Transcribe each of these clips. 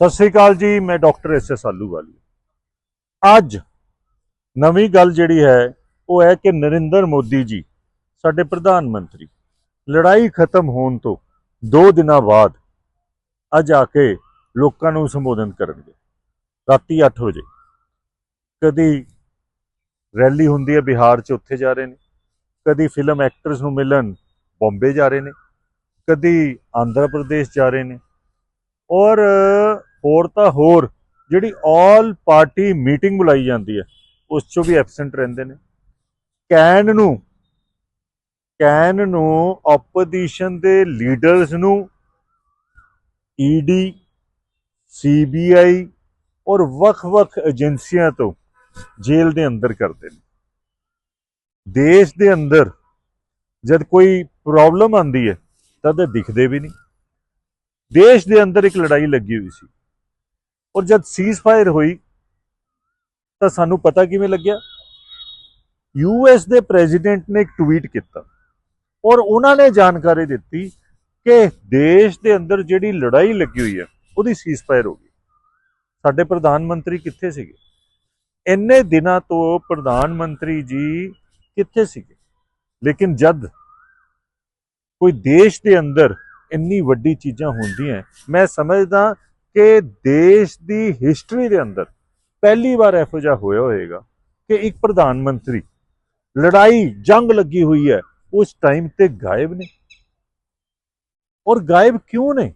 ਸਤਿ ਸ੍ਰੀ ਅਕਾਲ ਜੀ, ਮੈਂ doctor S S ਆਲੂਵਾਲੀ। ਅੱਜ ਨਵੀਂ ਗੱਲ ਜਿਹੜੀ ਹੈ, ਉਹ ਹੈ ਕਿ ਨਰਿੰਦਰ ਮੋਦੀ ਜੀ, ਸਾਡੇ ਪ੍ਰਧਾਨ ਮੰਤਰੀ, ਲੜਾਈ ਖਤਮ ਹੋਣ ਤੋਂ 2 ਦਿਨਾਂ ਬਾਅਦ ਅੱਜ ਆ ਕੇ ਲੋਕਾਂ ਨੂੰ ਸੰਬੋਧਨ ਕਰਨਗੇ। ਰਾਤੀ 8 ਵਜੇ। ਕਦੀ ਰੈਲੀ ਹੁੰਦੀ ਹੈ ਬਿਹਾਰ 'ਚ, ਉੱਥੇ ਜਾ ਰਹੇ ਨੇ। ਕਦੀ ਫਿਲਮ ਐਕਟਰਸ ਨੂੰ ਮਿਲਣ ਬੰਬੇ ਜਾ ਰਹੇ ਨੇ। ਕਦੀ ਆਂਧਰਾ ਪ੍ਰਦੇਸ਼ ਜਾ ਰਹੇ ਨੇ। ਔਰ ਹੋਰ ਤਾਂ ਹੋਰ, ਜਿਹੜੀ ਆਲ ਪਾਰਟੀ ਮੀਟਿੰਗ ਬੁਲਾਈ ਜਾਂਦੀ ਹੈ, ਉਸ ਚੋਂ ਵੀ ਐਬਸੈਂਟ ਰਹਿੰਦੇ ਨੇ। ਕੈਨ ਨੂੰ ਕੈਨ ਨੂੰ ਆਪੋਜੀਸ਼ਨ ਦੇ ਲੀਡਰਸ ਨੂੰ ਈਡੀ ਸੀਬੀਆਈ ਔਰ ਵੱਖ-ਵੱਖ ਏਜੰਸੀਆਂ ਤੋਂ ਜੇਲ੍ਹ ਦੇ ਅੰਦਰ ਕਰਦੇ ਨੇ। ਦੇਸ਼ ਦੇ ਅੰਦਰ ਜਦ ਕੋਈ ਪ੍ਰੋਬਲਮ ਆਂਦੀ ਹੈ, ਤਦ ਦਿਖਦੇ ਵੀ ਨਹੀਂ। ਦੇਸ਼ ਦੇ ਅੰਦਰ ਇੱਕ ਲੜਾਈ ਲੱਗੀ ਹੋਈ ਸੀ। ਔਰ ਜਦ ਸੀਜ਼ ਫਾਇਰ ਹੋਈ, ਤਾਂ ਸਾਨੂੰ ਪਤਾ ਕਿਵੇਂ ਲੱਗਿਆ? ਯੂਐਸ ਦੇ ਪ੍ਰੈਜ਼ੀਡੈਂਟ ਨੇ ਇੱਕ ਟਵੀਟ ਕੀਤਾ ਔਰ ਉਹਨਾਂ ਨੇ ਜਾਣਕਾਰੀ ਦਿੱਤੀ ਕਿ ਦੇਸ਼ ਦੇ ਅੰਦਰ ਜਿਹੜੀ ਲੜਾਈ ਲੱਗੀ ਹੋਈ ਹੈ, ਉਹਦੀ ਸੀਜ਼ ਫਾਇਰ ਹੋ ਗਈ। ਸਾਡੇ ਪ੍ਰਧਾਨ ਮੰਤਰੀ ਕਿੱਥੇ ਸੀਗੇ? ਇੰਨੇ ਦਿਨਾਂ ਤੋਂ ਪ੍ਰਧਾਨ ਮੰਤਰੀ ਜੀ ਕਿੱਥੇ ਸੀਗੇ? ਲੇਕਿਨ ਜਦ ਕੋਈ ਦੇਸ਼ ਦੇ ਅੰਦਰ ਇੰਨੀ ਵੱਡੀ ਚੀਜ਼ਾਂ ਹੁੰਦੀਆਂ, ਮੈਂ ਸਮਝਦਾ ਕਿ ਦੇਸ਼ ਦੀ ਹਿਸਟਰੀ ਦੇ ਅੰਦਰ ਪਹਿਲੀ ਵਾਰ ਇਹੋ ਜਿਹਾ ਹੋਇਆ ਹੋਵੇਗਾ ਕਿ ਇੱਕ ਪ੍ਰਧਾਨ ਮੰਤਰੀ ਲੜਾਈ ਜੰਗ ਲੱਗੀ ਹੋਈ ਹੈ, ਉਸ ਟਾਈਮ ਤੇ ਗਾਇਬ ਨੇ। ਔਰ ਗਾਇਬ ਕਿਉਂ ਨੇ?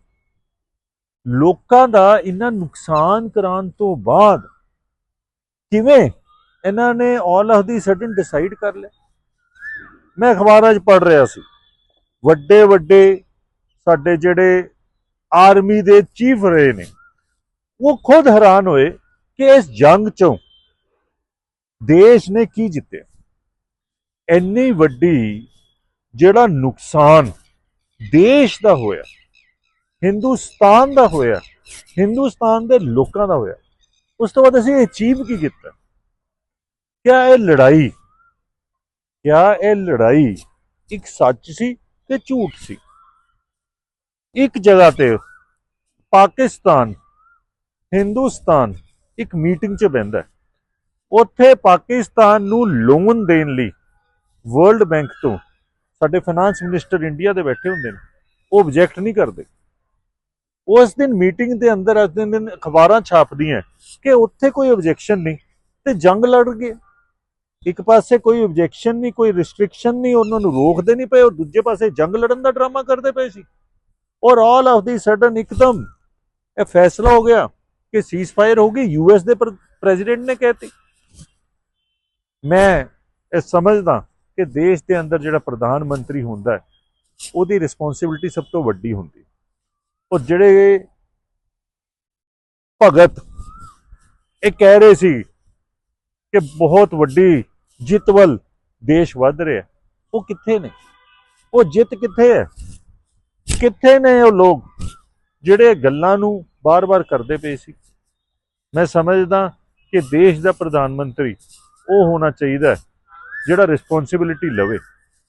ਲੋਕਾਂ ਦਾ ਇੰਨਾ ਨੁਕਸਾਨ ਕਰਾਉਣ ਤੋਂ ਬਾਅਦ ਕਿਵੇਂ ਇਹਨਾਂ ਨੇ all of the sudden decide ਕਰ ਲਿਆ? ਮੈਂ ਅਖਬਾਰਾਂ 'ਚ ਪੜ੍ਹ ਰਿਹਾ ਸੀ। ਵੱਡੇ ਵੱਡੇ ਸਾਡੇ ਜਿਹੜੇ ਆਰਮੀ ਦੇ ਚੀਫ ਰਹੇ ਨੇ। ਉਹ ਖੁਦ ਹੈਰਾਨ ਹੋਏ ਕਿ ਇਸ ਜੰਗ ਚੋਂ ਦੇਸ਼ ਨੇ ਕੀ ਜਿੱਤਿਆ। ਇੰਨੀ ਵੱਡੀ ਜਿਹੜਾ ਨੁਕਸਾਨ ਦੇਸ਼ ਦਾ ਹੋਇਆ, ਹਿੰਦੁਸਤਾਨ ਦਾ ਹੋਇਆ, ਹਿੰਦੁਸਤਾਨ ਦੇ ਲੋਕਾਂ ਦਾ ਹੋਇਆ, ਉਸ ਤੋਂ ਬਾਅਦ ਅਸੀਂ ਅਚੀਵ ਕੀ ਕੀਤਾ? ਕਿਆ ਇਹ ਲੜਾਈ, ਕਿਆ ਇਹ ਲੜਾਈ ਇੱਕ ਸੱਚ ਸੀ ਤੇ ਝੂਠ ਸੀ? ਇੱਕ ਜਗ੍ਹਾ ਤੇ ਪਾਕਿਸਤਾਨ, ਹਿੰਦੁਸਤਾਨ ਇੱਕ ਮੀਟਿੰਗ 'ਚ ਬੈੰਦਾ ਉੱਥੇ ਪਾਕਿਸਤਾਨ ਨੂੰ ਲੋਨ ਦੇਣ ਲਈ ਵਰਲਡ ਬੈਂਕ ਤੋਂ ਸਾਡੇ ਫਾਈਨਾਂਸ ਮਿਨਿਸਟਰ ਇੰਡੀਆ ਦੇ ਬੈਠੇ ਹੁੰਦੇ ਨੇ, ਉਹ ਆਬਜੈਕਟ ਨਹੀਂ ਕਰਦੇ। ਉਸ ਦਿਨ ਮੀਟਿੰਗ ਦੇ ਅੰਦਰ, ਉਸ ਦਿਨ ਦਿਨ ਅਖਬਾਰਾਂ ਛਾਪਦੀਆਂ ਕਿ ਉੱਥੇ ਕੋਈ ਆਬਜੈਕਸ਼ਨ ਨਹੀਂ ਤੇ ਜੰਗ ਲੜ ਗਏ। ਇੱਕ ਪਾਸੇ ਕੋਈ ਆਬਜੈਕਸ਼ਨ ਨਹੀਂ, ਕੋਈ ਰਿਸਟ੍ਰਿਕਸ਼ਨ ਨਹੀਂ, ਉਹਨਾਂ ਨੂੰ ਰੋਕਦੇ ਨਹੀਂ ਪਏ, ਔਰ ਦੂਜੇ ਪਾਸੇ ਜੰਗ ਲੜਨ ਦਾ ਡਰਾਮਾ ਕਰਦੇ ਪਏ ਸੀ। ਔਰ ਆਲ ਆਫ ਦੀ ਸਡਨ ਇੱਕਦਮ ਇਹ ਫੈਸਲਾ ਹੋ ਗਿਆ ਕਿ ਸੀਜ਼ ਫਾਇਰ ਹੋ ਗਈ। ਯੂਐਸ ਦੇ ਪ੍ਰੈਜ਼ੀਡੈਂਟ ਨੇ ਕਹਿਤੀ। ਮੈਂ ਇਹ ਸਮਝਦਾ ਕਿ ਦੇਸ਼ ਦੇ ਅੰਦਰ ਜਿਹੜਾ ਪ੍ਰਧਾਨ ਮੰਤਰੀ ਹੁੰਦਾ ਉਹਦੀ ਰਿਸਪੌਂਸਿਬਿਲਟੀ ਸਭ ਤੋਂ ਵੱਡੀ ਹੁੰਦੀ। ਹੈ ਔਰ ਜਿਹੜੇ ਭਗਤ ਇਹ ਕਹਿ ਰਹੇ ਸੀ ਕਿ ਬਹੁਤ ਵੱਡੀ ਜਿੱਤ ਵੱਲ ਦੇਸ਼ ਵੱਧ ਰਿਹਾ। ਉਹ ਕਿੱਥੇ ਨੇ? ਉਹ ਜਿੱਤ ਕਿੱਥੇ ਹੈ? ਕਿੱਥੇ ਨੇ ਉਹ ਲੋਕ ਜਿਹੜੇ ਗੱਲਾਂ ਨੂੰ ਬਾਰ-ਬਾਰ ਕਰਦੇ ਪਏ ਸੀ? ਮੈਂ ਸਮਝਦਾ ਕਿ ਦੇਸ਼ ਦਾ ਪ੍ਰਧਾਨ ਮੰਤਰੀ ਉਹ ਹੋਣਾ ਚਾਹੀਦਾ ਜਿਹੜਾ ਰਿਸਪੌਂਸਿਬਿਲਿਟੀ ਲਵੇ।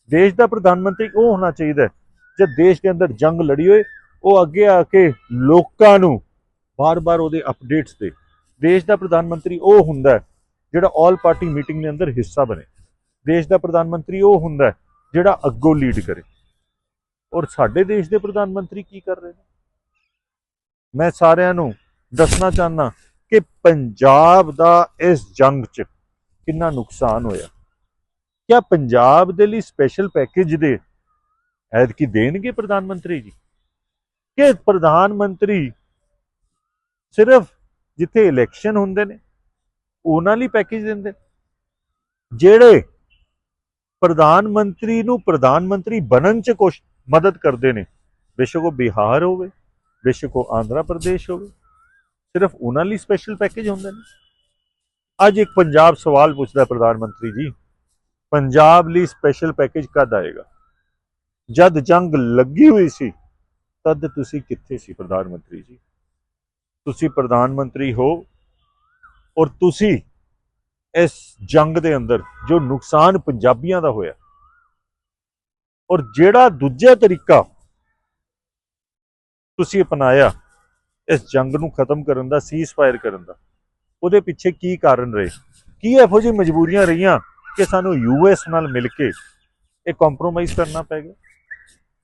ਦੇਸ਼ ਦਾ ਪ੍ਰਧਾਨ ਮੰਤਰੀ ਉਹ ਹੋਣਾ ਚਾਹੀਦਾ ਜੇ ਦੇਸ਼ ਦੇ ਅੰਦਰ ਜੰਗ ਲੜੀ ਹੋਏ, ਉਹ ਅੱਗੇ ਆ ਕੇ ਲੋਕਾਂ ਨੂੰ ਬਾਰ-ਬਾਰ ਉਹਦੇ ਅਪਡੇਟਸ ਦੇ। ਦੇਸ਼ ਦਾ ਪ੍ਰਧਾਨ ਮੰਤਰੀ ਉਹ ਹੁੰਦਾ ਜਿਹੜਾ ਆਲ ਪਾਰਟੀ ਮੀਟਿੰਗ ਦੇ ਅੰਦਰ ਹਿੱਸਾ ਬਣੇ। ਦੇਸ਼ ਦਾ ਪ੍ਰਧਾਨ ਮੰਤਰੀ ਉਹ ਹੁੰਦਾ ਜਿਹੜਾ ਅੱਗੋਂ ਲੀਡ ਕਰੇ। ਔਰ ਸਾਡੇ ਦੇਸ਼ ਦੇ ਪ੍ਰਧਾਨ ਮੰਤਰੀ ਕੀ ਕਰ ਰਹੇ ਨੇ? ਮੈਂ ਸਾਰਿਆਂ ਨੂੰ ਦੱਸਣਾ ਚਾਹਨਾ ਕਿ ਪੰਜਾਬ ਦਾ ਇਸ ਜੰਗ 'ਚ ਕਿੰਨਾ ਨੁਕਸਾਨ ਹੋਇਆ। ਕਿਆ ਪੰਜਾਬ ਦੇ ਲਈ ਸਪੈਸ਼ਲ ਪੈਕੇਜ ਦੇ ਐਤਕੀ ਦੇਣਗੇ ਪ੍ਰਧਾਨ ਮੰਤਰੀ ਜੀ? ਕਿ ਪ੍ਰਧਾਨ ਮੰਤਰੀ ਸਿਰਫ ਜਿੱਥੇ ਇਲੈਕਸ਼ਨ ਹੁੰਦੇ ਨੇ, ਉਹਨਾਂ ਲਈ ਪੈਕੇਜ ਦਿੰਦੇ ਜਿਹੜੇ ਪ੍ਰਧਾਨ ਮੰਤਰੀ ਨੂੰ ਪ੍ਰਧਾਨ ਮੰਤਰੀ ਬਣਨ 'ਚ ਕੁਛ ਮਦਦ ਕਰਦੇ ਨੇ। ਬੇਸ਼ੱਕ ਉਹ ਬਿਹਾਰ ਹੋਵੇ, ਬੇਸ਼ੱਕ ਉਹ ਆਂਧਰਾ ਪ੍ਰਦੇਸ਼ ਹੋਵੇ, ਸਿਰਫ ਉਹਨਾਂ ਲਈ ਸਪੈਸ਼ਲ ਪੈਕੇਜ ਹੁੰਦੇ ਨੇ। ਅੱਜ ਇੱਕ ਪੰਜਾਬ ਸਵਾਲ ਪੁੱਛਦਾ ਪ੍ਰਧਾਨ ਮੰਤਰੀ ਜੀ, ਪੰਜਾਬ ਲਈ ਸਪੈਸ਼ਲ ਪੈਕੇਜ ਕਦ ਆਏਗਾ? ਜਦ ਜੰਗ ਲੱਗੀ ਹੋਈ ਸੀ, ਤਦ ਤੁਸੀਂ ਕਿੱਥੇ ਸੀ ਪ੍ਰਧਾਨ ਮੰਤਰੀ ਜੀ? ਤੁਸੀਂ ਪ੍ਰਧਾਨ ਮੰਤਰੀ ਹੋ ਔਰ ਤੁਸੀਂ ਇਸ ਜੰਗ ਦੇ ਅੰਦਰ ਜੋ ਨੁਕਸਾਨ ਪੰਜਾਬੀਆਂ ਦਾ ਹੋਇਆ ਔਰ ਜਿਹੜਾ ਦੂਜਾ ਤਰੀਕਾ ਤੁਸੀਂ ਅਪਣਾਇਆ ਇਸ ਜੰਗ ਨੂੰ ਖਤਮ ਕਰਨ ਦਾ ਸੀਜ਼ਫਾਇਰ ਕਰਨ ਦਾ, ਉਹਦੇ ਪਿੱਛੇ ਕੀ ਕਾਰਨ ਰਹੇ? ਕੀ ਇਹੋ ਜਿਹੀ ਮਜਬੂਰੀਆਂ ਰਹੀਆਂ ਕਿ ਸਾਨੂੰ ਯੂਐਸ ਨਾਲ ਮਿਲ ਕੇ ਇਹ ਕੰਪਰੋਮਾਈਜ਼ ਕਰਨਾ ਪੈ ਗਿਆ?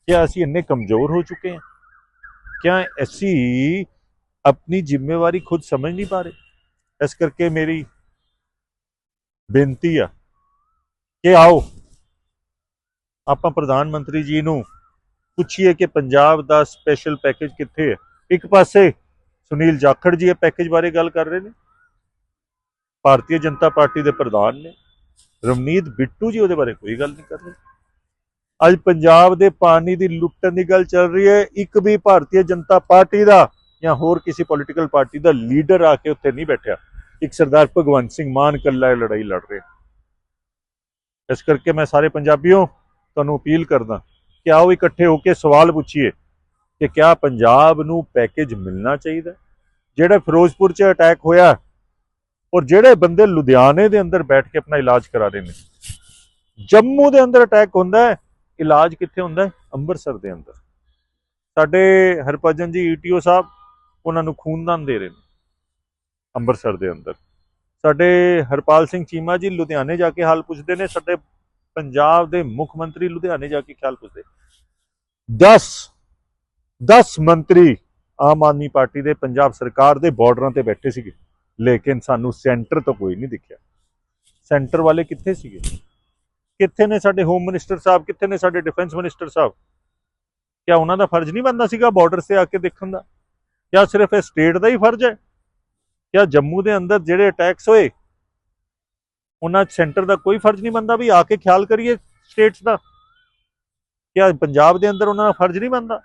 ਕਿ ਅਸੀਂ ਇੰਨੇ ਕਮਜ਼ੋਰ ਹੋ ਚੁੱਕੇ ਹਾਂ? ਕਿਆ ਅਸੀਂ ਆਪਣੀ ਜ਼ਿੰਮੇਵਾਰੀ ਖੁਦ ਸਮਝ ਨਹੀਂ ਪਾ ਰਹੇ? ਇਸ ਕਰਕੇ ਮੇਰੀ ਬੇਨਤੀ ਆ ਕਿ ਆਓ ਆਪਾਂ ਪ੍ਰਧਾਨ ਮੰਤਰੀ ਜੀ ਨੂੰ ਪੁੱਛੀਏ ਕਿ ਪੰਜਾਬ ਦਾ ਸਪੈਸ਼ਲ ਪੈਕੇਜ ਕਿੱਥੇ ਹੈ? ਇੱਕ ਪਾਸੇ ਸੁਨੀਲ ਜਾਖੜ ਜੀ ਇਹ ਪੈਕੇਜ ਬਾਰੇ ਗੱਲ ਕਰ ਰਹੇ ਨੇ। ਭਾਰਤੀ ਜਨਤਾ ਪਾਰਟੀ ਦੇ ਪ੍ਰਧਾਨ ਨੇ। ਰਵਨੀਤ ਬਿੱਟੂ ਜੀ ਉਹਦੇ ਬਾਰੇ ਕੋਈ ਗੱਲ ਨਹੀਂ ਕਰ ਰਹੇ। ਅੱਜ ਪੰਜਾਬ ਦੇ ਪਾਣੀ ਦੀ ਲੁੱਟਣ ਦੀ ਗੱਲ ਚੱਲ ਰਹੀ ਹੈ। ਇੱਕ ਵੀ ਭਾਰਤੀ ਜਨਤਾ ਪਾਰਟੀ ਦਾ ਜਾਂ ਹੋਰ ਕਿਸੇ ਪੋਲੀਟੀਕਲ ਪਾਰਟੀ ਦਾ ਲੀਡਰ ਆ ਕੇ ਉੱਥੇ ਨਹੀਂ ਬੈਠਿਆ। ਇੱਕ ਸਰਦਾਰ ਭਗਵੰਤ ਸਿੰਘ ਮਾਨ ਕੱਲਾ ਇਹ ਲੜਾਈ ਲੜ ਰਿਹਾ। ਇਸ ਕਰਕੇ ਮੈਂ ਸਾਰੇ ਪੰਜਾਬੀਓ ਤੁਹਾਨੂੰ ਅਪੀਲ ਕਰਦਾ ਕਿ ਆਓ ਇਕੱਠੇ ਹੋ ਕੇ ਸਵਾਲ ਪੁੱਛੀਏ ਕਿ ਕਿਆ ਪੰਜਾਬ ਨੂੰ ਪੈਕੇਜ ਮਿਲਣਾ ਚਾਹੀਦਾ? ਜਿਹੜਾ ਫਿਰੋਜ਼ਪੁਰ 'ਚ ਅਟੈਕ ਹੋਇਆ ਔਰ ਜਿਹੜੇ ਬੰਦੇ ਲੁਧਿਆਣੇ ਦੇ ਅੰਦਰ ਬੈਠ ਕੇ ਆਪਣਾ ਇਲਾਜ ਕਰਾ ਰਹੇ ਨੇ, ਜੰਮੂ ਦੇ ਅੰਦਰ ਅਟੈਕ ਹੁੰਦਾ ਹੈ, ਇਲਾਜ ਕਿੱਥੇ ਹੁੰਦਾ ਹੈ? ਅੰਮ੍ਰਿਤਸਰ ਦੇ ਅੰਦਰ। ਸਾਡੇ ਹਰਭਜਨ ਜੀ ਈਟੀਓ ਸਾਹਿਬ, ਉਹਨਾਂ ਨੂੰ ਖੂਨਦਾਨ ਦੇ ਰਹੇ ਨੇ ਅੰਮ੍ਰਿਤਸਰ ਦੇ ਅੰਦਰ। ਸਾਡੇ ਹਰਪਾਲ ਸਿੰਘ ਚੀਮਾ ਜੀ ਲੁਧਿਆਣੇ ਜਾ ਕੇ ਹਾਲ ਪੁੱਛਦੇ ਨੇ, ਸਾਡੇ ਪੰਜਾਬ ਦੇ ਮੁੱਖ ਮੰਤਰੀ ਲੁਧਿਆਣੇ ਜਾ ਕੇ ਖਿਆਲ ਪੁੱਛਦੇ। 10 10 ਮੰਤਰੀ ਆਮ ਆਦਮੀ ਪਾਰਟੀ ਦੇ ਪੰਜਾਬ ਸਰਕਾਰ ਦੇ ਬਾਰਡਰਾਂ ਤੇ ਬੈਠੇ ਸੀਗੇ, ਲੇਕਿਨ ਸਾਨੂੰ ਸੈਂਟਰ ਤੋਂ ਕੋਈ ਨਹੀਂ ਦਿਖਿਆ। ਸੈਂਟਰ ਵਾਲੇ ਕਿੱਥੇ ਸੀਗੇ? ਕਿੱਥੇ ਨੇ ਸਾਡੇ ਹੋਮ ਮਿਨਿਸਟਰ ਸਾਹਿਬ? ਕਿੱਥੇ ਨੇ ਸਾਡੇ ਡਿਫੈਂਸ ਮਿਨਿਸਟਰ ਸਾਹਿਬ? ਕਿਆ ਉਹਨਾਂ ਦਾ ਫਰਜ਼ ਨਹੀਂ ਬਣਦਾ ਸੀਗਾ ਬਾਰਡਰ ਤੇ ਆ ਕੇ ਦੇਖਣ ਦਾ? ਜਾਂ ਸਿਰਫ ਇਹ ਸਟੇਟ ਦਾ ਹੀ ਫਰਜ਼ ਹੈ? ਜਾਂ ਜੰਮੂ ਦੇ ਅੰਦਰ ਜਿਹੜੇ ਅਟੈਕਸ ਹੋਏ ਉਹਨਾਂ ਸੈਂਟਰ ਦਾ ਕੋਈ ਫਰਜ਼ ਨਹੀਂ ਬਣਦਾ ਵੀ ਆ ਕੇ ਖਿਆਲ ਕਰੀਏ ਸਟੇਟਸ ਦਾ। ਕਿਆ ਪੰਜਾਬ ਦੇ ਅੰਦਰ ਉਹਨਾਂ ਦਾ ਫਰਜ਼ ਨਹੀਂ ਬਣਦਾ?